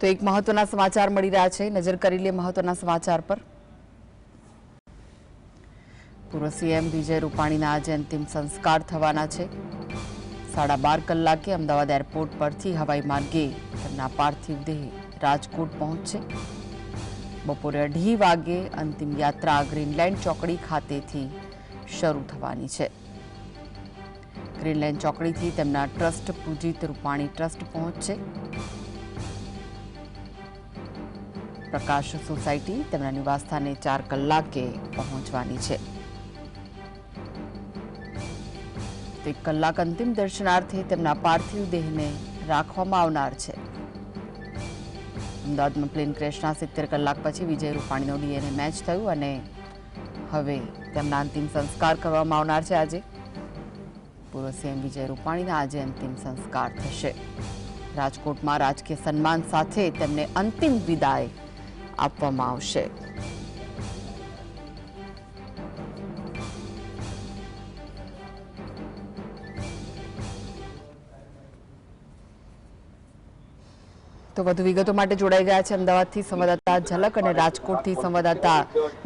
તો એક મહત્વના સમાચાર મળી રહ્યા છે. નજર કરી લે મહત્વના સમાચાર પર. પૂર્વ સીએમ વિજય રૂપાણીના આજે અંતિમ સંસ્કાર થવાના છે. સાડા બાર કલાકે અમદાવાદ એરપોર્ટ પરથી હવાઈ માર્ગે તેમના પાર્થિવ દેહ રાજકોટ પહોંચશે બપોરે અઢી વાગે અંતિમ યાત્રા ગ્રીનલેન્ડ ચોકડી ખાતેથી શરૂ થવાની છે. ગ્રીનલેન્ડ ચોકડીથી તેમના ટ્રસ્ટ પૂજિત રૂપાણી ટ્રસ્ટ પહોંચશે પ્રકાશ સોસાયટી તેમના નિવાસસ્થાને ચાર કલાકે પહોંચવાની છે. એક કલાક અંતિમ દર્શનાર્થે તેમના પાર્થિવ દેહને રાખવામાં આવનાર છે. અમદાવાદમાં પ્લેન ક્રેશના સિત્તેર કલાક પછી વિજય રૂપાણીનો ડીએનએ મેચ થયું અને હવે તેમના અંતિમ સંસ્કાર કરવામાં આવનાર છે આજે. પૂર્વ સીએમ વિજય રૂપાણીના આજે અંતિમ સંસ્કાર થશે. રાજકોટમાં રાજકીય સન્માન સાથે તેમને અંતિમ વિદાય આપવામાં આવશે. તો વધુ વિગતો માટે જોડાઈ ગયા છે અમદાવાદથી સંવાદદાતા ઝલક અને રાજકોટથી સંવાદદાતા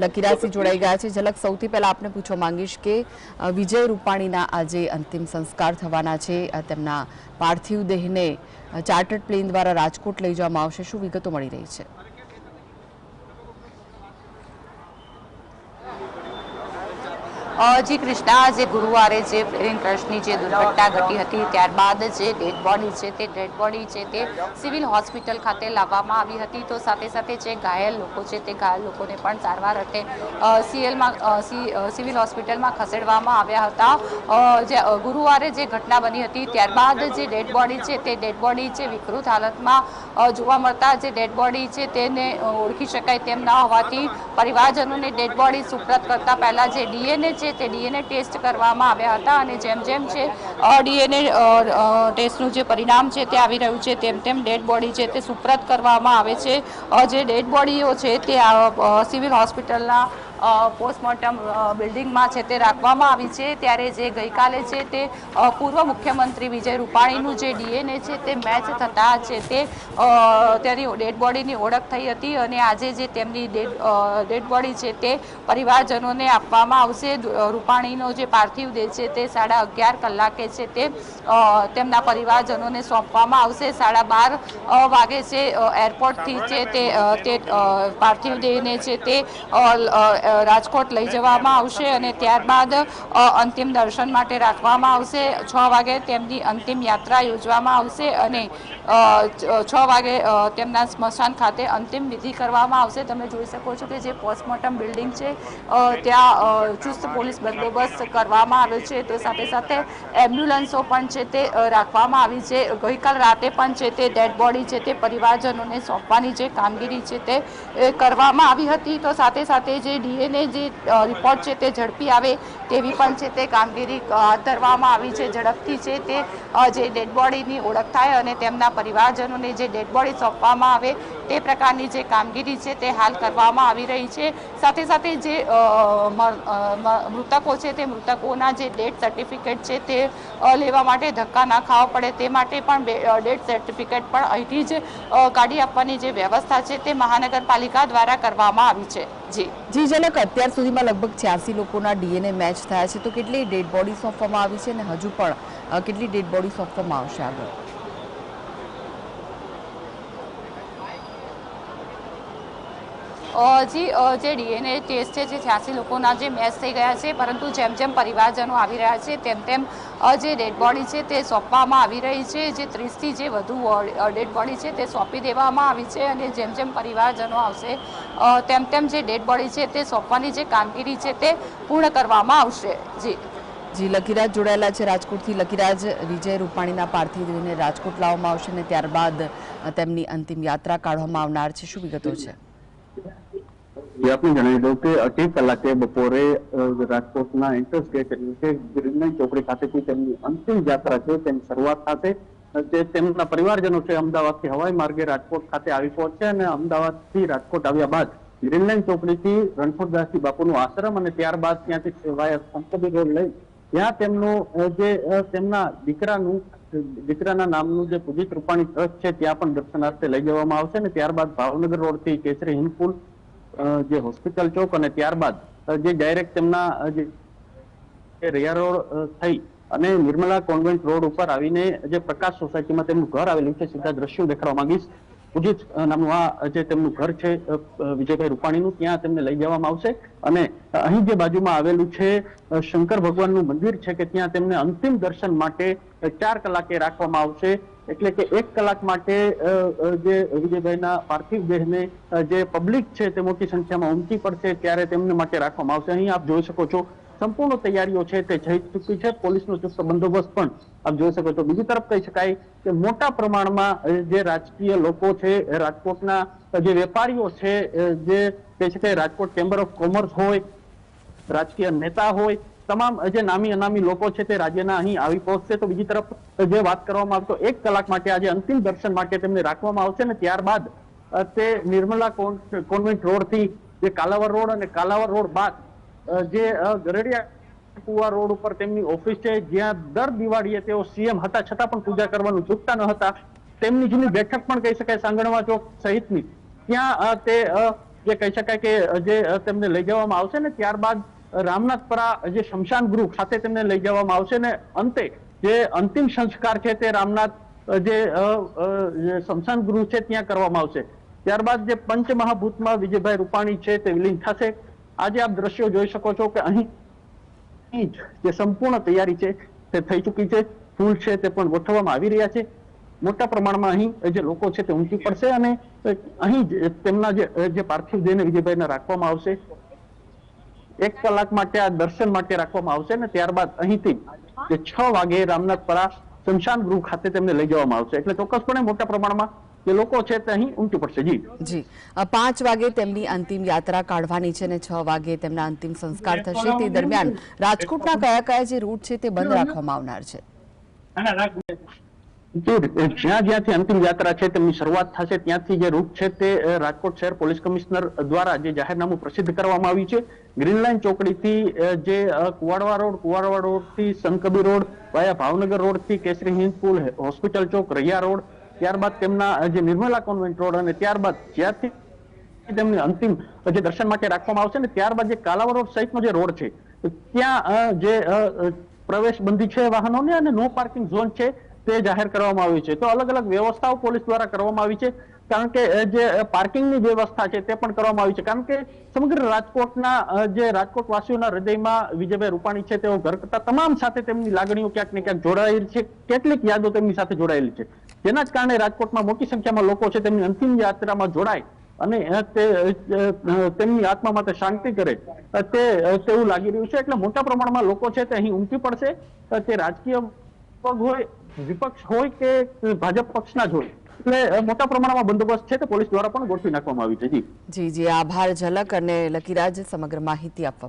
લકીરાજસિંહ જોડાઈ ગયા છે. ઝલક, સૌથી પહેલા આપને પૂછવા માંગીશ કે વિજય રૂપાણીના આજે અંતિમ સંસ્કાર થવાના છે. તેમના પાર્થિવ દેહને ચાર્ટર્ડ પ્લેન દ્વારા રાજકોટ લઈ જવામાં આવશે. શું વિગતો મળી રહી છે? જી કૃષ્ણા જે ગુરુવારે જે પ્રેમ ક્રશની જે દુર્ઘટના ઘટી હતી ત્યારબાદ જે ડેડ બોડી છે તે ડેડ બોડી છે તે સિવિલ હોસ્પિટલ ખાતે લાવવામાં આવી હતી. તો સાથે સાથે જે ઘાયલ લોકો છે તે ઘાયલ લોકોને પણ સારવાર અર્થે સીએલમાં સિવિલ હોસ્પિટલમાં ખસેડવામાં આવ્યા હતા. જે ગુરુવારે જે ઘટના બની હતી ત્યારબાદ જે ડેડ બોડી છે તે ડેડ બોડી છે વિકૃત હાલતમાં જોવા મળતા જે ડેડ બોડી છે તેને ઓળખી શકાય તેમ ન હોવાથી પરિવારજનોને ડેડ બોડી સુપ્રત કરતા પહેલાં જે ડીએનએ છે તે ડીએનએ ટેસ્ટ કરવામાં આવ્યા હતા અને જેમ જેમ છે ડીએનએ ટેસ્ટનું જે પરિણામ છે તે આવી રહ્યું છે, તેમ તેમ ડેડ બોડી છે તે સુપ્રત કરવામાં આવે છે. જે ડેડ બોડીઓ છે તે સિવિલ હોસ્પિટલના પોસ્ટમોર્ટમ બિલ્ડિંગમાં છે તે રાખવામાં આવી છે. ત્યારે જે ગઈકાલે છે તે પૂર્વ મુખ્યમંત્રી વિજય રૂપાણીનું જે ડીએનએ છે તે મેચ થતા છે તે તેની ડેડ બોડીની ઓળખ થઈ હતી અને આજે જે તેમની ડેડ ડેડ બોડી છે તે પરિવારજનોને આપવામાં આવશે. રૂપાણીનો જે પાર્થિવ દેહ છે તે સાડા અગિયાર કલાકે છે તે તેમના પરિવારજનોને સોંપવામાં આવશે. સાડા બાર વાગે છે એરપોર્ટથી છે તે પાર્થિવ દેહને છે તે રાજકોટ લઈ જવામાં આવશે અને ત્યારબાદ અંતિમ દર્શન માટે રાખવામાં આવશે. છ વાગે તેમની અંતિમ યાત્રા યોજવામાં આવશે અને છ વાગે તેમના સ્મશાન ખાતે અંતિમ વિધિ કરવામાં આવશે. તમે જોઈ શકો છો કે જે પોસ્ટમોર્ટમ બિલ્ડિંગ છે ત્યાં ચુસ્ત પોલીસ બંદોબસ્ત કરવામાં આવ્યો છે. તો સાથે સાથે એમ્બ્યુલન્સો પણ છે તે રાખવામાં આવી છે. ગઈકાલ રાતે પણ છે તે ડેડ બોડી છે તે પરિવારજનોને સોંપવાની જે કામગીરી છે તે કરવામાં આવી હતી. તો સાથે સાથે જે ડીએનએ જે રિપોર્ટ છે તે ઝડપી આવે તેવી પણ છે તે કામગીરી હાથ ધરવામાં આવી છે, ઝડપથી છે તે જે ડેડ બોડીની ઓળખ થાય અને તેમના પરિવારજનોને જે ડેડ બોડી સોંપવામાં આવે તે પ્રકારની જે કામગીરી છે તે હાલ કરવામાં આવી રહી છે. સાથે સાથે જે મૃતકો છે તે મૃતકોના જે ડેથ સર્ટિફિકેટ છે તે લેવા માટે ધક્કા ના ખાવા પડે તે માટે પણ ડેથ સર્ટિફિકેટ પણ અહીંથી જ કાઢી આપવાની જે વ્યવસ્થા છે તે મહાનગરપાલિકા દ્વારા કરવામાં આવી છે. જી. જી, જનક, અત્યાર સુધીમાં લગભગ છ્યાસી લોકોના ડીએનએ મેચ થયા છે. તો કેટલી ડેડ બોડી સોંપવામાં આવી છે અને હજુ પણ કેટલી ડેડ બોડી સોંપવામાં આવશે આગળ? જી જે ડીએનએ ટેસ્ટ છે, જે છ્યાસી લોકોના જે મેચ થઈ ગયા છે, પરંતુ જેમ જેમ પરિવારજનો આવી રહ્યા છે, તેમ તેમ જે ડેડ બોડી છે, તે સોંપવામાં આવી રહી છે, જે ત્રીસથી જે વધુ ડેડ બોડી છે, તે સોંપી દેવામાં આવી છે અને જેમ જેમ પરિવારજનો આવશે તેમ તેમ જે ડેડ બોડી છે, તે સોંપવાની જે કામગીરી છે, તે પૂર્ણ કરવામાં આવશે. જી. જી, લકીરાજ જોડાયેલા છે રાજકોટથી. લકીરાજ, વિજય રૂપાણીના પાર્થિવને રાજકોટ લાવવામાં આવશે અને ત્યારબાદ તેમની અંતિમ યાત્રા કાઢવામાં આવનાર છે. શું વિગતો છે? જે આપને જણાવી દઉં કે અઢી કલાકે બપોરે રાજકોટના એન્ટ્રન્સ એટલે કે ગ્રીનલેન્ડ ચોકડી ખાતેથી તેમની અંતિમ યાત્રા છે, તેની શરૂઆત થશે. જે તેમના પરિવારજનો છે, અમદાવાદથી હવાઈ માર્ગે રાજકોટ ખાતે આવી પહોંચશે અને અમદાવાદથી રાજકોટ આવ્યા બાદ ગ્રીનલેન્ડ ચોકડીથી રણછોડદાસજી બાપુનું આશ્રમ અને ત્યારબાદ ત્યાંથી વાયા સંસદી રોડ લઈ ત્યાં તેમનું જે તેમના દીકરાનું દીકરાના નામનું જે પૂજિત રૂપાણી ટ્રસ્ટ છે, ત્યાં પણ દર્શનાર્થે લઈ જવામાં આવશે ને ત્યારબાદ ભાવનગર રોડથી કેસરી હિમપુલ જે હોસ્પિટલ ચોક અને ત્યારબાદ જે ડાયરેક્ટ તેમના જે રૈયા રોડ થઈ અને નિર્મલા કોન્વેન્ટ રોડ ઉપર આવીને જે પ્રકાશ સોસાયટીમાં તેમનું ઘર આવેલું છે, સીધા દ્રશ્યો દેખાડવા માંગીશ. પૂજિત નામનું આ જે તેમનું ઘર છે વિજયભાઈ રૂપાણીનું, ત્યાં તેમને લઈ જવામાં આવશે. અને અહીં જે બાજુમાં આવેલું છે શંકર ભગવાનનું મંદિર છે કે ત્યાં તેમને અંતિમ દર્શન માટે ચાર કલાકે રાખવામાં આવશે. એટલે કે એક કલાક માટે જે વિજયભાઈના પાર્થિવ દેહને જે પબ્લિક છે તે મોટી સંખ્યામાં ઉમટી પડશે, ત્યારે તેમને માટે રાખવામાં આવશે. અહીં આપ જોઈ શકો છો સંપૂર્ણ તૈયારીઓ છે તે થઈ ચૂકી છે. પોલીસનો ચુસ્ત બંદોબસ્ત પણ આપ જોઈ શકો છો. બીજી તરફ કહી શકાય કે મોટા પ્રમાણમાં જે રાજકીય લોકો છે રાજકોટના જે વેપારીઓ છે જે કહી શકાય રાજકોટ ચેમ્બર ઓફ કોમર્સ હોય, રાજકીય નેતા હોય, તમામ જે નામી અનામી લોકો છે તે રાજ્યના અહીં આવી પહોંચશે. તો બીજી તરફ જે વાત કરવામાં આવતો એક કલાક માટે આજે અંતિમ દર્શન માટે તેમને રાખવામાં આવશે ને ત્યારબાદ તે નિર્મલા કોન- કોન્વેન્ટ રોડથી જે કાલાવર રોડ અને કાલાવર રોડ બાદ જે ગરડિયા કુવા રોડ ઉપર તેમની ઓફિસ છે, જ્યાં દર દિવાળીએ તેઓ સીએમ હતા, છતાં પણ પૂજા કરવાનું ચૂકતા ન હતા. તેમની જૂની બેઠક પણ કહી શકાય સાંગણવા ચોક સહિતની. ત્યાં તે જે કહી શકાય કે જે તેમને લઈ જવામાં આવશે ને, ત્યારબાદ રામનાથપરા જે શમશાન ગૃહ ખાતે તેમને લઈ જવામાં આવશે ને, અંતે જે અંતિમ સંસ્કાર છે તે રામનાથ જે શમશાન ગૃહ છે, ત્યાં કરવામાં આવશે. ત્યારબાદ જે પંચમહાભૂતમાં વિજયભાઈ રૂપાણી છે તે વિલીન થશે. આજે આપ દ્રશ્યો જોઈ શકો છો કે અહીં જ સંપૂર્ણ તૈયારી છે તે થઈ ચૂકી છે. ફૂલ છે તે પણ ગોઠવવામાં આવી રહ્યા છે. મોટા પ્રમાણમાં અહીં જે લોકો છે તે ઉમટી પડશે અને અહીં તેમના જે પાર્થિવ દેહને વિજયભાઈને રાખવામાં આવશે. એક કલાક માટે આ દર્શન માટે રાખવામાં આવશે ને ત્યારબાદ અહીંથી છ વાગે રામનાથપરા શમશાન ગૃહ ખાતે તેમને લઈ જવામાં આવશે. એટલે ચોક્કસપણે મોટા પ્રમાણમાં જે લોકો છે તે અહીં ઉમટી પડશે. જી. જી. પાંચ વાગે તેમની અંતિમ યાત્રા કાઢવાની છે અને છ વાગે તેમના અંતિમ સંસ્કાર થશે. તે દરમિયાન રાજકોટના કયા કયા જે રૂટ છે તે બંધ રાખવામાં આવનાર છે? જ્યાં જ્યાંથી અંતિમ યાત્રા છે તેમની શરૂઆત થશે ત્યાંથી જે રૂટ છે તે રાજકોટ શહેર પોલીસ કમિશનર દ્વારા જે જાહેરનામું પ્રસિદ્ધ કરવામાં આવ્યું છે. ગ્રીન લાઇન ચોકડીથી જે કુવાડવા રોડ કુવાડવા રોડથી સંકબી રોડ વાયા ભાવનગર રોડથી કેસરી હિંદ પુલ હોસ્પિટલ ચોક રૈયા રોડ ત્યારબાદ તેમના જે નિર્મલા કોન્વેન્ટ રોડ અને ત્યારબાદ જ્યાંથી તેમને અંતિમ જે દર્શન માટે રાખવામાં આવશે ને ત્યારબાદ જે કાલાવર રોડ સહિતનો જે રોડ છે ત્યાં જે પ્રવેશ બંધી છે વાહનોને અને નો પાર્કિંગ ઝોન છે તે જાહેર કરવામાં આવ્યું છે. તો અલગ અલગ વ્યવસ્થાઓ પોલીસ દ્વારા કરવામાં આવી છે. કારણ કે જે પાર્કિંગની વ્યવસ્થા છે તે પણ કરવામાં આવી છે. કારણ કે સમગ્ર રાજકોટના જે રાજકોટ વાસીઓના હૃદયમાં વિજયભાઈ રૂપાણી છે તેઓ ઘર કરતા તમામ સાથે તેમની લાગણીઓ ક્યાંક ને ક્યાંક જોડાયેલી છે. કેટલીક યાદો તેમની સાથે જોડાયેલી છે. જેના જ કારણે રાજકોટમાં મોટી સંખ્યામાં લોકો છે, તેમની અંતિમ યાત્રામાં જોડાય અને તેમની આત્મા માટે શાંતિ કરે. તે તેવું લાગી રહ્યું છે, એટલે મોટા પ્રમાણમાં લોકો છે તે અહીં ઉમટી પડશે. તે રાજકીય પગ હોય, વિપક્ષ હોય કે ભાજપ પક્ષના જ હોય. એટલે મોટા પ્રમાણમાં બંદોબસ્ત છે તે પોલીસ દ્વારા પણ ગોઠવી નાખવામાં આવી છે. જી. જી જી, આભાર ઝલક અને લકીરાજ સમગ્ર માહિતી આપવા